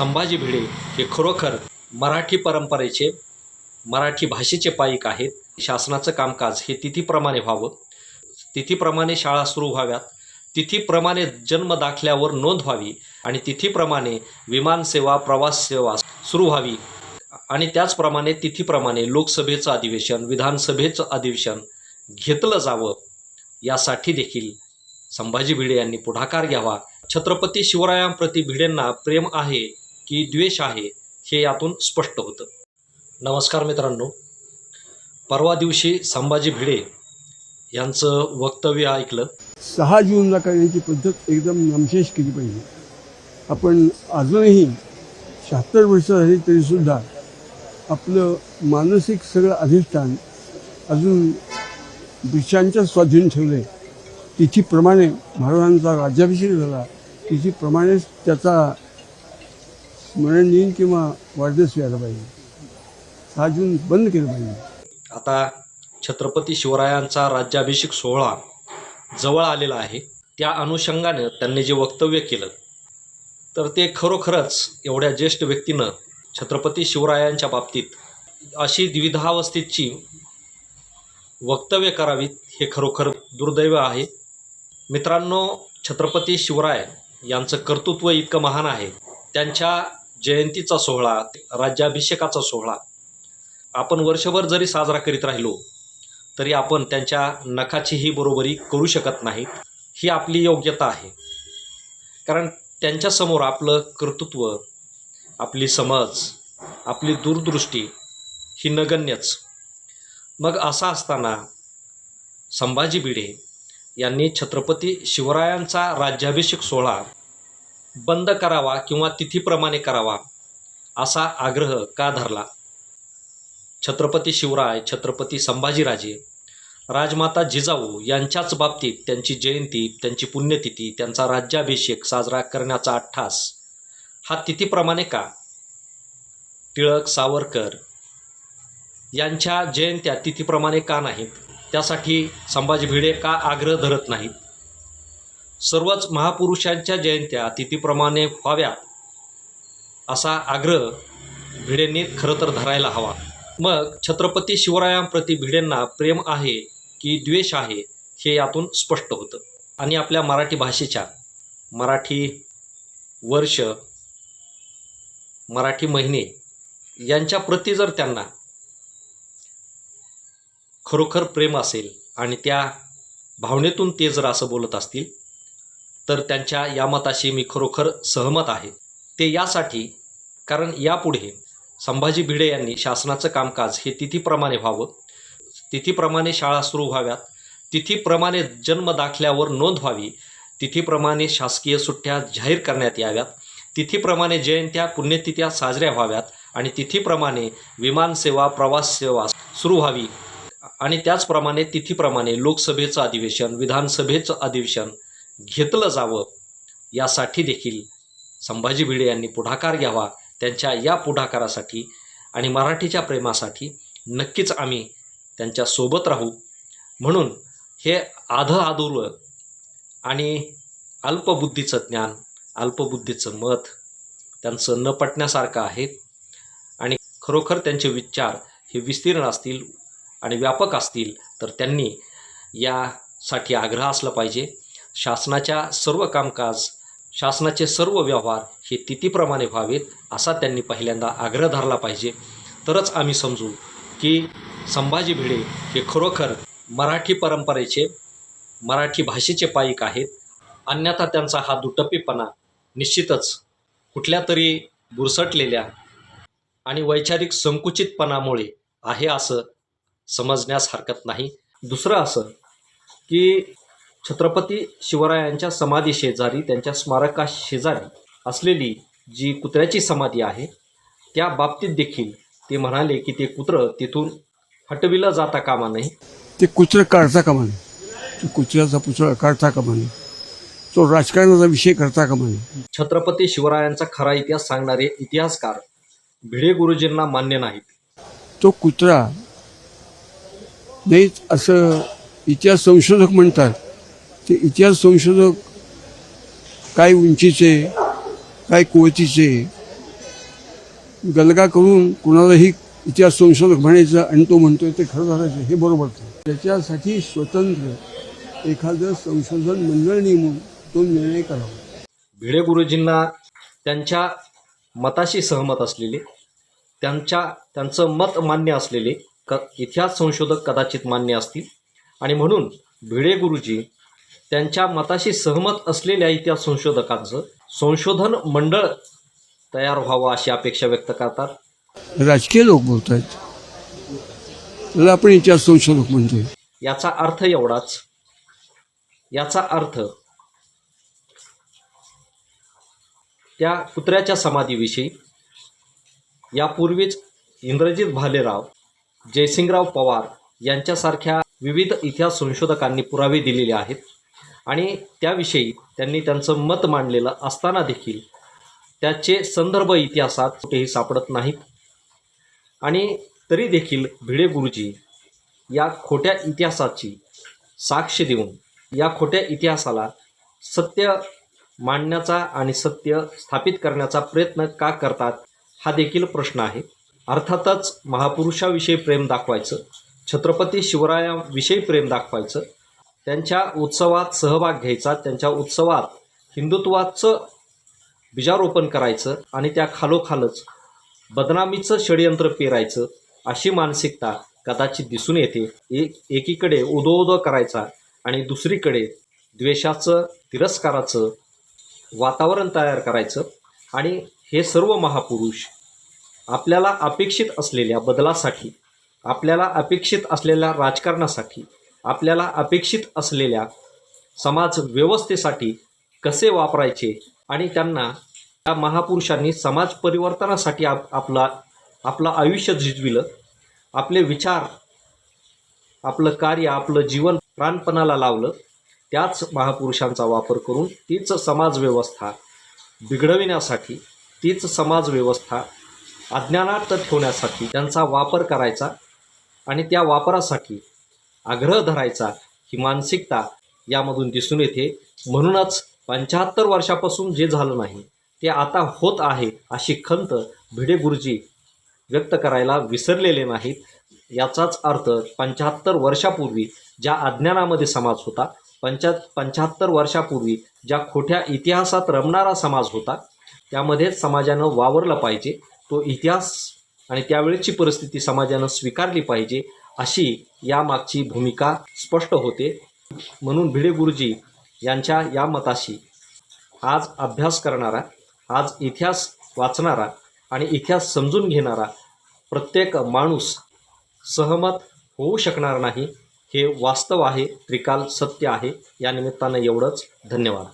संभाजी भिडे हे खरोखर मराठी परंपरेचे मराठी भाषेचे पाईक आहेत. शासनाचं कामकाज हे तिथीप्रमाणे व्हावं. तिथीप्रमाणे शाळा सुरू व्हाव्यात. तिथीप्रमाणे जन्म दाखल्यावर नोंद व्हावी आणि तिथीप्रमाणे विमानसेवा प्रवास सेवा सुरू व्हावी. आणि त्याचप्रमाणे तिथीप्रमाणे लोकसभेचं अधिवेशन विधानसभेचं अधिवेशन घेतलं जावं. यासाठी देखील संभाजी भिडे यांनी पुढाकार घ्यावा. छत्रपती शिवरायांप्रती भिडेंना प्रेम आहे. की द्वेष आहे हे यातून स्पष्ट होतं. नमस्कार मित्रांनो. परवा दिवशी संभाजी भिडे यांचं वक्तव्य ऐकलं. सहा जूनला करण्याची पद्धत एकदम नामशेष केली पाहिजे. आपण अजूनही शहात्तर वर्ष झाली तरीसुद्धा आपलं मानसिक सगळं अधिष्ठान अजून ब्रिटिशांच्या स्वाधीन ठेवलं आहे तिथीप्रमाणे महाराजांचा राज्याभिषेक झाला. तिथीप्रमाणेच त्याचा स्मरण किंवा वाढदिवस व्हायला पाहिजे. सहा जून बंद केलं पाहिजे. आता छत्रपती शिवरायांचा राज्याभिषेक सोहळा जवळ आलेला आहे. त्या अनुषंगानं त्यांनी जे वक्तव्य केलं तर ते खरोखरच एवढ्या ज्येष्ठ व्यक्तीनं छत्रपती शिवरायांच्या बाबतीत अशी द्विधावस्थेची वक्तव्य करावीत हे खरोखर दुर्दैव आहे. मित्रांनो छत्रपती शिवराय यांचं कर्तृत्व इतकं महान आहे. त्यांच्या जयंतीचा सोहळा राज्याभिषेकाचा सोहळा. आपण वर्षभर जरी साजरा करीत राहिलो तरी आपण त्यांच्या नखाचीही बरोबरी करू शकत नाहीत. ही आपली योग्यता आहे. कारण त्यांच्यासमोर आपलं कर्तृत्व आपली समज आपली दूरदृष्टी ही नगण्यच. मग असा असताना संभाजी भिडे यांनी छत्रपती शिवरायांचा राज्याभिषेक सोहळा बंद करावा किंवा तिथीप्रमाणे करावा असा आग्रह का धरला? छत्रपती शिवराय छत्रपती संभाजीराजे राजमाता जिजाऊ यांच्याच बाबतीत त्यांची जयंती त्यांची पुण्यतिथी त्यांचा राज्याभिषेक साजरा करण्याचा अट्ठास हा तिथीप्रमाणे का? टिळक सावरकर यांच्या जयंत्या तिथीप्रमाणे का नाहीत? त्यासाठी संभाजी भिडे का आग्रह धरत नाहीत? सर्वच महापुरुषांच्या जयंत्या तिथीप्रमाणे व्हाव्यात असा आग्रह भिडेंनी खरं तर धरायला हवा. मग छत्रपती शिवरायांप्रती भिडेंना प्रेम आहे की द्वेष आहे हे यातून स्पष्ट होतं. आणि आपल्या मराठी भाषेच्या मराठी वर्ष मराठी महिने यांच्या प्रती जर त्यांना खरोखर प्रेम असेल आणि त्या भावनेतून ते जर असं बोलत असतील तर त्यांच्या या मताशी मी खरोखर सहमत आहे. ते यासाठी कारण यापुढे संभाजी भिडे यांनी शासनाचं कामकाज हे तिथीप्रमाणे व्हावं. तिथीप्रमाणे शाळा सुरू व्हाव्यात. तिथीप्रमाणे जन्म दाखल्यावर नोंद व्हावी. तिथीप्रमाणे शासकीय सुट्ट्या जाहीर करण्यात याव्यात. तिथीप्रमाणे जयंत्या पुण्यतिथ्या साजऱ्या व्हाव्यात आणि तिथीप्रमाणे विमानसेवा प्रवास सेवा सुरू व्हावी. आणि त्याचप्रमाणे तिथीप्रमाणे लोकसभेचं अधिवेशन विधानसभेचं अधिवेशन घेतलं जावं यासाठी देखील संभाजी भिडे यांनी पुढाकार घ्यावा त्यांच्या या पुढाकारासाठी आणि मराठीच्या प्रेमासाठी नक्कीच आम्ही त्यांच्यासोबत राहू. म्हणून हे आध आधुरं आणि अल्पबुद्धीचं ज्ञान अल्पबुद्धीचं मत त्यांचं न पटण्यासारखं आहे आणि खरोखर त्यांचे विचार हे विस्तीर्ण असतील आणि व्यापक असतील तर त्यांनी यासाठी आग्रह असला पाहिजे. शासनाच्या सर्व कामकाज शासनाचे सर्व व्यवहार हे तिथीप्रमाणे व्हावेत असा त्यांनी पहिल्यांदा आग्रह धरला पाहिजे. तरच आम्ही समजू की संभाजी भिडे हे खरोखर मराठी परंपरेचे मराठी भाषेचे पाईक आहेत. अन्यथा त्यांचा हा दुटप्पीपणा निश्चितच कुठल्या तरी बुरसटलेल्या आणि वैचारिक संकुचितपणामुळे आहे असं समजण्यास हरकत नाही. दुसरं असं की छत्रपती शिवरायांच्या समाधी शेजारी त्यांच्या स्मारका शेजारी असलेली जी कुत्र्याची समाधी आहे त्या बाबतीत देखील ते म्हणाले की ते कुत्रं तिथून हटविलं जाता कामा नये. ते कुत्रं काढता कामा तो कुत्र्याचा पुतळा काढता कामा नये. तो राजकारणाचा विषय करता कामा नये. छत्रपती शिवरायांचा खरा इतिहास सांगणारे इतिहासकार भिडे गुरुजींना मान्य नाहीत. तो कुत्रा नाहीच असं इतिहास संशोधक म्हणतात. ते इतिहास संशोधक काय उंचीचे काय कुवतीचे गलगा करून कोणालाही इतिहास संशोधक म्हणायचं आणि तो म्हणतोय ते खरं झालं हे बरोबर त्याच्यासाठी स्वतंत्र एखादं संशोधन मंडळ नेमून तो निर्णय करावा. भिडे गुरुजींना त्यांच्या मताशी सहमत असलेले त्यांच्या त्यांचं मत मान्य असलेले क इतिहास संशोधक कदाचित मान्य असतील. आणि म्हणून भिडे गुरुजी त्यांच्या मताशी सहमत असलेल्या इतिहास संशोधकांचं संशोधन मंडळ तयार व्हावं अशी अपेक्षा व्यक्त करतात. राजकीय लोक बोलत आहेत आपण इतिहास संशोधक म्हणतोय. याचा अर्थ एवढाच. याचा अर्थ त्या कुत्र्याच्या समाधीविषयी यापूर्वीच इंद्रजित भालेराव जयसिंगराव पवार यांच्यासारख्या विविध इतिहास संशोधकांनी पुरावे दिलेले आहेत. आणि त्याविषयी त्यांनी त्यांचं मत मांडलेलं असताना देखील त्याचे संदर्भ इतिहासात कुठेही सापडत नाहीत. आणि तरी देखील भिडे गुरुजी या खोट्या इतिहासाची साक्ष देऊन या खोट्या इतिहासाला सत्य मांडण्याचा आणि सत्य स्थापित करण्याचा प्रयत्न का करतात हा देखील प्रश्न आहे. अर्थातच महापुरुषाविषयी प्रेम दाखवायचं छत्रपती शिवरायाविषयी प्रेम दाखवायचं त्यांच्या उत्सवात सहभाग घ्यायचा त्यांच्या उत्सवात हिंदुत्वाचं बीजारोपण करायचं आणि त्या खालोखालच बदनामीचं षडयंत्र पेरायचं अशी मानसिकता कदाचित दिसून येते. एक एकीकडे उदो उदो करायचा आणि दुसरीकडे द्वेषाचं तिरस्काराचं वातावरण तयार करायचं आणि हे सर्व महापुरुष आपल्याला अपेक्षित असलेल्या बदलासाठी आपल्याला अपेक्षित असलेल्या राजकारणासाठी आपल्याला अपेक्षित असलेल्या समाज व्यवस्थेसाठी कसे वापरायचे आणि त्यांना त्या महापुरुषांनी समाज परिवर्तनासाठी आप आपला आपलं आयुष्य झिजविलं आपले विचार आपलं कार्य आपलं जीवन प्राणपणाला लावलं त्याच महापुरुषांचा वापर करून तीच समाजव्यवस्था बिघडविण्यासाठी तीच समाजव्यवस्था अज्ञानार्थ ठेवण्यासाठी त्यांचा वापर करायचा आणि त्या वापरासाठी आग्रह धरायचा ही मानसिकता यामधून दिसून येते. म्हणूनच पंच्याहत्तर वर्षापासून जे झालं नाही ते आता होत आहे अशी खंत भिडे गुरुजी व्यक्त करायला विसरलेले नाहीत. याचाच अर्थ पंच्याहत्तर वर्षापूर्वी ज्या अज्ञानामध्ये समाज होता पंच्या पंच्याहत्तर वर्षापूर्वी ज्या खोट्या इतिहासात रमणारा समाज होता त्यामध्ये समाजानं वावरलं पाहिजे. तो इतिहास आणि त्यावेळेची परिस्थिती समाजानं स्वीकारली पाहिजे. अशी यामागची भूमिका स्पष्ट होते. म्हणून भिडे गुरुजी यांच्या या मताशी आज अभ्यास करणारा आज इतिहास वाचणारा आणि इतिहास समजून घेणारा प्रत्येक माणूस सहमत होऊ शकणार नाही हे वास्तव आहे त्रिकाल सत्य आहे. या निमित्तानं एवढंच. धन्यवाद.